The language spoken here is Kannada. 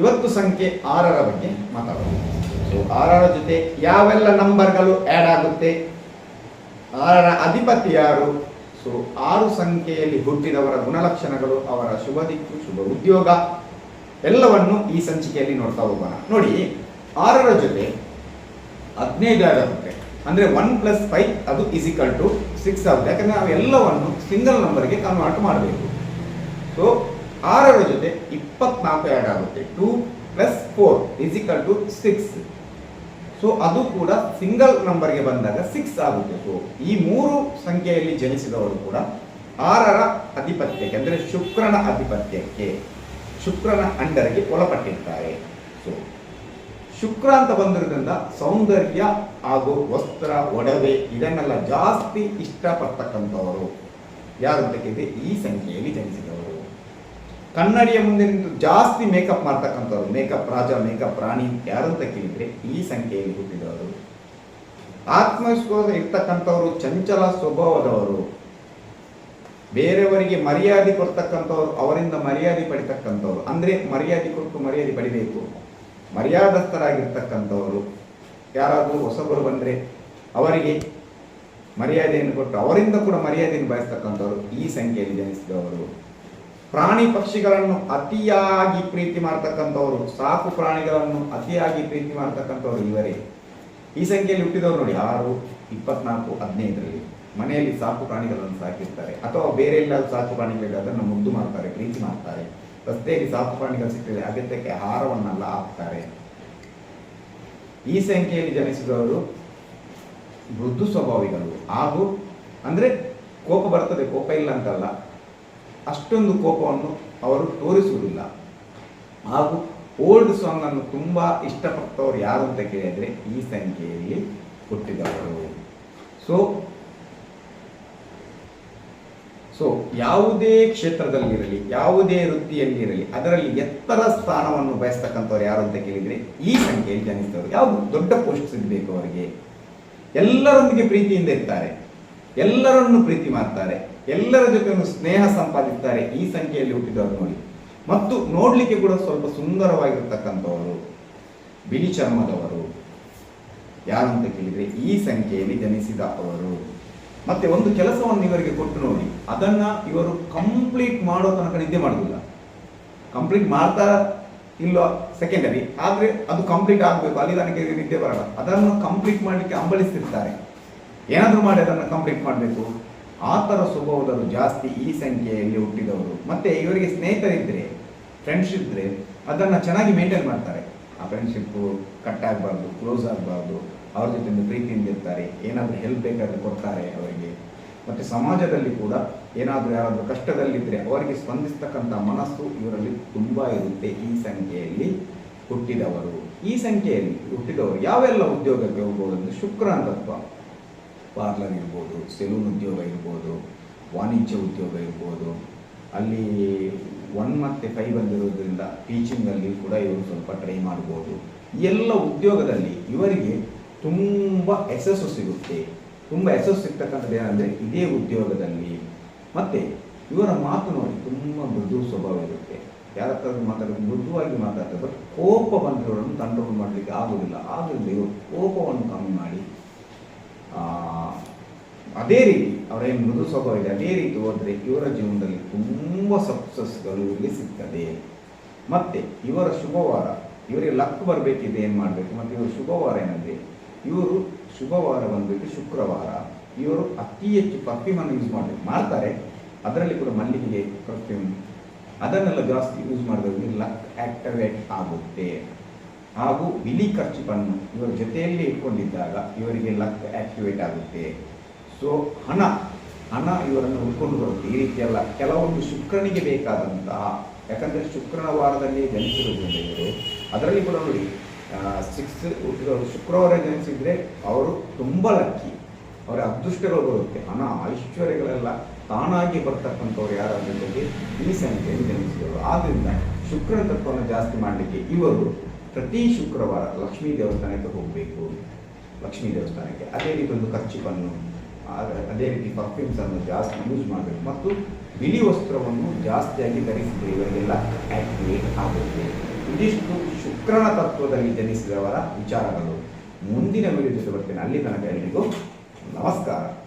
ಇವತ್ತು ಸಂಖ್ಯೆ ಆರರ ಬಗ್ಗೆ ಮಾತಾಡೋಣ. ಸೊ ಆರರ ಜೊತೆ ಯಾವೆಲ್ಲ ನಂಬರ್ಗಳು ಆ್ಯಡ್ ಆಗುತ್ತೆ? ಆರರ ಅಧಿಪತಿ ಯಾರು? ಸೊ ಆರು ಸಂಖ್ಯೆಯಲ್ಲಿ ಹುಟ್ಟಿದವರ ಗುಣಲಕ್ಷಣಗಳು, ಅವರ ಶುಭ ದಿಕ್ಕು, ಶುಭ ಉದ್ಯೋಗ, ಎಲ್ಲವನ್ನು ಈ ಸಂಚಿಕೆಯಲ್ಲಿ ನೋಡ್ತಾ ಹೋಗೋಣ. ನೋಡಿ, ಆರರ ಜೊತೆ ಹದಿನೈದು ಆಗುತ್ತೆ. ಅಂದ್ರೆ ಒನ್ ಪ್ಲಸ್ ಫೈವ್ ಅದು ಇಸಿಕಲ್ ಟು ಸಿಕ್ಸ್ ಆಗುತ್ತೆ. ಯಾಕಂದ್ರೆ ನಾವು ಎಲ್ಲವನ್ನು ಸಿಂಗಲ್ ನಂಬರ್ಗೆ ಕನ್ವರ್ಟ್ ಮಾಡಬೇಕು. ಸೊ ಆರರ ಜೊತೆ ಇಪ್ಪತ್ನಾಲ್ಕು ಆ್ಯಡ್ ಆಗುತ್ತೆ. Two plus four is equal to six so ಅದು ಕೂಡ ಸಿಂಗಲ್ ನಂಬರ್ಗೆ ಬಂದಾಗ ಸಿಕ್ಸ್ ಆಗುತ್ತೆ. ಸೊ ಈ ಮೂರು ಸಂಖ್ಯೆಯಲ್ಲಿ ಜನಿಸಿದವರು ಕೂಡ ಆರರ ಅಧಿಪತ್ಯಕ್ಕೆ, ಅಂದರೆ ಶುಕ್ರನ ಅಧಿಪತ್ಯಕ್ಕೆ, ಶುಕ್ರನ ಅಂಡರ್ಗೆ ಒಳಪಟ್ಟಿರ್ತಾರೆ. ಸೊ ಶುಕ್ರ ಅಂತ ಬಂದಿರೋದ್ರಿಂದ ಸೌಂದರ್ಯ ಹಾಗೂ ವಸ್ತ್ರ, ಒಡವೆ ಇದನ್ನೆಲ್ಲ ಜಾಸ್ತಿ ಇಷ್ಟಪಡ್ತಕ್ಕಂಥವರು. ಯಾರು ಅಂತ ಈ ಸಂಖ್ಯೆಯಲ್ಲಿ ಜನಿಸಿದವರು. ಕನ್ನಡಿಯ ಮುಂದೆ ನಿಂತು ಜಾಸ್ತಿ ಮೇಕಪ್ ಮಾಡ್ತಕ್ಕಂಥವ್ರು ಮೇಕಪ್ ರಾಜ ಮೇಕಪ್ ರಾಣಿ ಯಾರು ಅಂತ ಕೇಳಿದ್ರೆ ಈ ಸಂಖ್ಯೆಯಲ್ಲಿ ಹುಟ್ಟಿದವರು ಆತ್ಮವಿಶ್ವಾಸ ಇರ್ತಕ್ಕಂಥವ್ರು, ಚಂಚಲ ಸ್ವಭಾವದವರು. ಬೇರೆಯವರಿಗೆ ಮರ್ಯಾದೆ ಕೊಡ್ತಕ್ಕಂಥವ್ರು, ಅವರಿಂದ ಮರ್ಯಾದೆ ಪಡಿತಕ್ಕಂಥವ್ರು. ಅಂದ್ರೆ ಮರ್ಯಾದೆ ಕೊಟ್ಟು ಮರ್ಯಾದೆ ಪಡಿಬೇಕು. ಮರ್ಯಾದಸ್ಥರಾಗಿರ್ತಕ್ಕಂಥವರು. ಯಾರಾದರೂ ಹೊಸಬರು ಬಂದರೆ ಅವರಿಗೆ ಮರ್ಯಾದೆಯನ್ನು ಕೊಟ್ಟು ಅವರಿಂದ ಕೂಡ ಮರ್ಯಾದೆಯನ್ನು ಬಯಸ್ತಕ್ಕಂಥವ್ರು ಈ ಸಂಖ್ಯೆಯಲ್ಲಿ ಜನಿಸಿದವರು. ಪ್ರಾಣಿ ಪಕ್ಷಿಗಳನ್ನು ಅತಿಯಾಗಿ ಪ್ರೀತಿ ಮಾಡ್ತಕ್ಕಂಥವ್ರು, ಸಾಕು ಪ್ರಾಣಿಗಳನ್ನು ಅತಿಯಾಗಿ ಪ್ರೀತಿ ಮಾಡ್ತಕ್ಕಂಥವ್ರು ಇವರೇ. ಈ ಸಂಖ್ಯೆಯಲ್ಲಿ ಹುಟ್ಟಿದವರು ನೋಡಿ, ಆರು, ಇಪ್ಪತ್ನಾಲ್ಕು, ಹದಿನೈದರಲ್ಲಿ ಮನೆಯಲ್ಲಿ ಸಾಕು ಪ್ರಾಣಿಗಳನ್ನು ಸಾಕಿರ್ತಾರೆ. ಅಥವಾ ಬೇರೆ ಎಲ್ಲಾದ್ರೂ ಸಾಕು ಪ್ರಾಣಿಗಳಿಗೆ ಅದನ್ನು ಮುದ್ದು ಮಾಡ್ತಾರೆ, ಪ್ರೀತಿ ಮಾಡ್ತಾರೆ. ರಸ್ತೆಯಲ್ಲಿ ಸಾಕು ಪ್ರಾಣಿಗಳು ಸಿಕ್ಕಿದ್ರೆ ಅಗತ್ಯಕ್ಕೆ ಆಹಾರವನ್ನೆಲ್ಲ ಹಾಕ್ತಾರೆ. ಈ ಸಂಖ್ಯೆಯಲ್ಲಿ ಜನಿಸಿದವರು ಮೃದು ಸ್ವಭಾವಿಗಳು. ಹಾಗೂ, ಅಂದ್ರೆ ಕೋಪ ಬರ್ತದೆ, ಕೋಪ ಇಲ್ಲ ಅಂತಲ್ಲ ಅಷ್ಟೊಂದು ಕೋಪವನ್ನು ಅವರು ತೋರಿಸುವುದಿಲ್ಲ. ಹಾಗೂ ಓಲ್ಡ್ ಸಾಂಗ್ ಅನ್ನು ತುಂಬಾ ಇಷ್ಟಪಟ್ಟವರು ಯಾರು ಅಂತ ಕೇಳಿದ್ರೆ ಈ ಸಂಖ್ಯೆಯಲ್ಲಿ ಹುಟ್ಟಿದವರು. ಸೊ ಸೊ ಯಾವುದೇ ಕ್ಷೇತ್ರದಲ್ಲಿರಲಿ, ಯಾವುದೇ ವೃತ್ತಿಯಲ್ಲಿರಲಿ, ಅದರಲ್ಲಿ ಎತ್ತರ ಸ್ಥಾನವನ್ನು ಬಯಸ್ತಕ್ಕಂಥವ್ರು ಯಾರು ಅಂತ ಕೇಳಿದ್ರೆ ಈ ಸಂಖ್ಯೆಯಲ್ಲಿ ಜನಿಸಿದವರು. ಯಾವುದು? ದೊಡ್ಡ ಪೋಸ್ಟ್ ಸಿಗಬೇಕು ಅವರಿಗೆ. ಎಲ್ಲರೊಂದಿಗೆ ಪ್ರೀತಿಯಿಂದ ಇರ್ತಾರೆ. ಎಲ್ಲರನ್ನು ಪ್ರೀತಿ ಮಾಡ್ತಾರೆ. ಎಲ್ಲರ ಜೊತೆ ಸ್ನೇಹ ಸಂಪಾದಿಸ್ತಾರೆ. ಈ ಸಂಖ್ಯೆಯಲ್ಲಿ ಹುಟ್ಟಿದವರು ನೋಡಿ. ಮತ್ತು ನೋಡ್ಲಿಕ್ಕೆ ಕೂಡ ಸ್ವಲ್ಪ ಸುಂದರವಾಗಿರ್ತಕ್ಕಂಥವರು. ಬಿಳಿ ಚರ್ಮದವರು. ಯಾರು ಅಂತ ಕೇಳಿದ್ರೆ ಈ ಸಂಖ್ಯೆಯಲ್ಲಿ ಜನಿಸಿದ ಅವರು. ಮತ್ತೆ ಒಂದು ಕೆಲಸವನ್ನು ಇವರಿಗೆ ಕೊಟ್ಟು ನೋಡಿ. ಅದನ್ನ ಇವರು ಕಂಪ್ಲೀಟ್ ಮಾಡೋ ತನಕ ನಿದ್ದೆ ಮಾಡುದಿಲ್ಲ. ಕಂಪ್ಲೀಟ್ ಮಾಡ್ತಾ ಇಲ್ಲ ಸೆಕೆಂಡರಿ. ಆದ್ರೆ ಅದು ಕಂಪ್ಲೀಟ್ ಆಗಬೇಕು. ಅಲ್ಲಿ ಇವರಿಗೆ ನಿದ್ದೆ ಬರಲ್ಲ. ಅದನ್ನು ಕಂಪ್ಲೀಟ್ ಮಾಡಲಿಕ್ಕೆ ಅಂಬಲಿಸ್ತಿರ್ತಾರೆ. ಏನಾದರೂ ಮಾಡಿ ಅದನ್ನು ಕಂಪ್ಲೀಟ್ ಮಾಡಬೇಕು. ಆ ಥರ ಸ್ವಭಾವದವರು ಜಾಸ್ತಿ ಈ ಸಂಖ್ಯೆಯಲ್ಲಿ ಹುಟ್ಟಿದವರು. ಮತ್ತೆ ಇವರಿಗೆ ಸ್ನೇಹಿತರಿದ್ದರೆ ಫ್ರೆಂಡ್ಸ್ ಇದ್ರೆ, ಅದನ್ನು ಚೆನ್ನಾಗಿ ಮೇಂಟೈನ್ ಮಾಡ್ತಾರೆ. ಆ ಫ್ರೆಂಡ್ಶಿಪ್ಪು ಕಟ್ ಆಗಬಾರ್ದು ಕ್ಲೋಸ್ ಆಗಬಾರ್ದು, ಅವ್ರ ಜೊತೆ ಪ್ರೀತಿಯಿಂದ ಇರ್ತಾರೆ, ಏನಾದರೂ ಹೆಲ್ಪ್ ಬೇಕಾದರೆ ಕೊಡ್ತಾರೆ ಅವರಿಗೆ. ಮತ್ತು ಸಮಾಜದಲ್ಲಿ ಕೂಡ ಏನಾದರೂ ಯಾರಾದರೂ ಕಷ್ಟದಲ್ಲಿದ್ದರೆ ಅವರಿಗೆ ಸ್ಪಂದಿಸ್ತಕ್ಕಂಥ ಮನಸ್ಸು ಇವರಲ್ಲಿ ತುಂಬ ಇರುತ್ತೆ ಈ ಸಂಖ್ಯೆಯಲ್ಲಿ ಹುಟ್ಟಿದವರು. ಈ ಸಂಖ್ಯೆಯಲ್ಲಿ ಹುಟ್ಟಿದವರು ಯಾವೆಲ್ಲ ಉದ್ಯೋಗಕ್ಕೆ ಹೋಗ್ಬೋದು ಅಂದರೆ ಶುಕ್ರನ ತತ್ವ. ಪಾರ್ಲರ್ ಇರ್ಬೋದು, ಸೆಲೂನ್ ಉದ್ಯೋಗ ಇರ್ಬೋದು, ವಾಣಿಜ್ಯ ಉದ್ಯೋಗ ಇರ್ಬೋದು, ಅಲ್ಲಿ ಒನ್ ಮತ್ತು ಫೈವ್ ಬಂದಿರೋದ್ರಿಂದ ಟೀಚಿಂಗಲ್ಲಿ ಕೂಡ ಇವರು ಸ್ವಲ್ಪ ಟ್ರೈ ಮಾಡ್ಬೋದು. ಎಲ್ಲ ಉದ್ಯೋಗದಲ್ಲಿ ಇವರಿಗೆ ತುಂಬ ಯಶಸ್ಸು ಸಿಗುತ್ತೆ. ತುಂಬ ಯಶಸ್ಸು ಸಿಗ್ತಕ್ಕಂಥದ್ದು ಏನಂದರೆ ಇದೇ ಉದ್ಯೋಗದಲ್ಲಿ. ಮತ್ತು ಇವರ ಮಾತು ನೋಡಿ ತುಂಬ ಮೃದು ಸ್ವಭಾವ ಇರುತ್ತೆ. ಯಾರ ಹತ್ರ ಮಾತಾಡೋದು ಮೃದುವಾಗಿ ಮಾತಾಡ್ತಾರೆ. ಬಟ್ ಕೋಪ ಬಂದಿರೋರನ್ನು ಕಂಟ್ರೋಲ್ ಮಾಡಲಿಕ್ಕೆ ಆಗೋದಿಲ್ಲ. ಆದ್ದರಿಂದ ಇವರು ಕೋಪವನ್ನು ಕಮ್ಮಿ ಮಾಡಿ ಅದೇ ರೀತಿ ಅವರೇನು ಮೃದು ಸ್ವಭಾವ ಇದೆ. ಅದೇ ರೀತಿ ಹೋದರೆ ಇವರ ಜೀವನದಲ್ಲಿ ತುಂಬ ಸಕ್ಸಸ್ಗಳು ಇವರಿಗೆ ಸಿಗ್ತದೆ. ಮತ್ತೆ ಇವರ ಶುಭವಾರ, ಇವರಿಗೆ ಲಕ್ ಬರಬೇಕಿದೆ ಏನು ಮಾಡಬೇಕು? ಮತ್ತು ಇವರು ಶುಭವಾರ ಏನಂದರೆ, ಇವರು ಶುಭವಾರ ಬಂದುಬಿಟ್ಟು ಶುಕ್ರವಾರ, ಇವರು ಅತಿ ಹೆಚ್ಚು ಪರ್ಫ್ಯೂಮನ್ನು ಯೂಸ್ ಮಾಡಬೇಕು. ಮಾಡ್ತಾರೆ. ಅದರಲ್ಲಿ ಕೂಡ ಮಲ್ಲಿಗೆ ಪರ್ಫ್ಯೂಮ್ ಅದನ್ನೆಲ್ಲ ಜಾಸ್ತಿ ಯೂಸ್ ಮಾಡಿದ್ರೆ ಲಕ್ ಆಕ್ಟಿವೇಟ್ ಆಗುತ್ತೆ. ಹಾಗೂ ಬಿಳಿ ಖರ್ಚುಗಳನ್ನು ಇವರ ಜೊತೆಯಲ್ಲಿ ಇಟ್ಕೊಂಡಿದ್ದಾಗ ಇವರಿಗೆ ಲಕ್ ಆಕ್ಟಿವೇಟ್ ಆಗುತ್ತೆ. ಸೊ ಹಣ ಹಣ ಇವರನ್ನು ಹುಡ್ಕೊಂಡು ಬರುತ್ತೆ. ಈ ರೀತಿಯಲ್ಲ ಕೆಲವೊಂದು ಶುಕ್ರನಿಗೆ ಬೇಕಾದಂತಹ ಯಾಕಂದರೆ ಶುಕ್ರನ ವಾರದಲ್ಲಿ ಜನಿಸಿರೋದ್ರಿಂದ ಇವರು ಅದರಲ್ಲಿ ಕೂಡ ನೋಡಿ ಸಿಕ್ಸ್ ಶುಕ್ರವಾರ ಜನಿಸಿದ್ರೆ ಅವರು ತುಂಬ ಲಕ್ಕಿ ಅವರ ಅದೃಷ್ಟಗಳು ಬರುತ್ತೆ. ಹಣ, ಐಶ್ವರ್ಯಗಳೆಲ್ಲ ತಾನಾಗಿ ಬರ್ತಕ್ಕಂಥವ್ರು ಯಾರಾದ್ರೂ ಬಗ್ಗೆ ಈ ಸಂಖ್ಯೆಯಲ್ಲಿ ಜನಿಸಿದರು ಆದ್ದರಿಂದ ಶುಕ್ರನ ತತ್ವವನ್ನು ಜಾಸ್ತಿ ಮಾಡಲಿಕ್ಕೆ ಇವರು ಪ್ರತಿ ಶುಕ್ರವಾರ ಲಕ್ಷ್ಮೀ ದೇವಸ್ಥಾನಕ್ಕೆ ಹೋಗಬೇಕು. ಲಕ್ಷ್ಮೀ ದೇವಸ್ಥಾನಕ್ಕೆ. ಅದೇ ರೀತಿ ಒಂದು ಖರ್ಚಿಪನ್ನು ಆ- ಅದೇ ರೀತಿ ಪರ್ಫ್ಯೂಮ್ಸನ್ನು ಜಾಸ್ತಿ ಯೂಸ್ ಮಾಡಬೇಕು. ಮತ್ತು ಬಿಳಿ ವಸ್ತ್ರವನ್ನು ಜಾಸ್ತಿಯಾಗಿ ಧರಿಸಿದ್ರೆ ಇವರಿಗೆಲ್ಲ ಆಕ್ಟಿವೇಟ್ ಆಗುತ್ತೆ. ಇದಿಷ್ಟು ಶುಕ್ರನ ತತ್ವದಲ್ಲಿ ಜನಿಸಿದವರ ವಿಚಾರಗಳು. ಮುಂದಿನ ವಿಡಿಯೋ ಜೊತೆ ಬರ್ತೇನೆ. ಅಲ್ಲಿ ತನಕ ಎಲ್ರಿಗೂ ನಮಸ್ಕಾರ.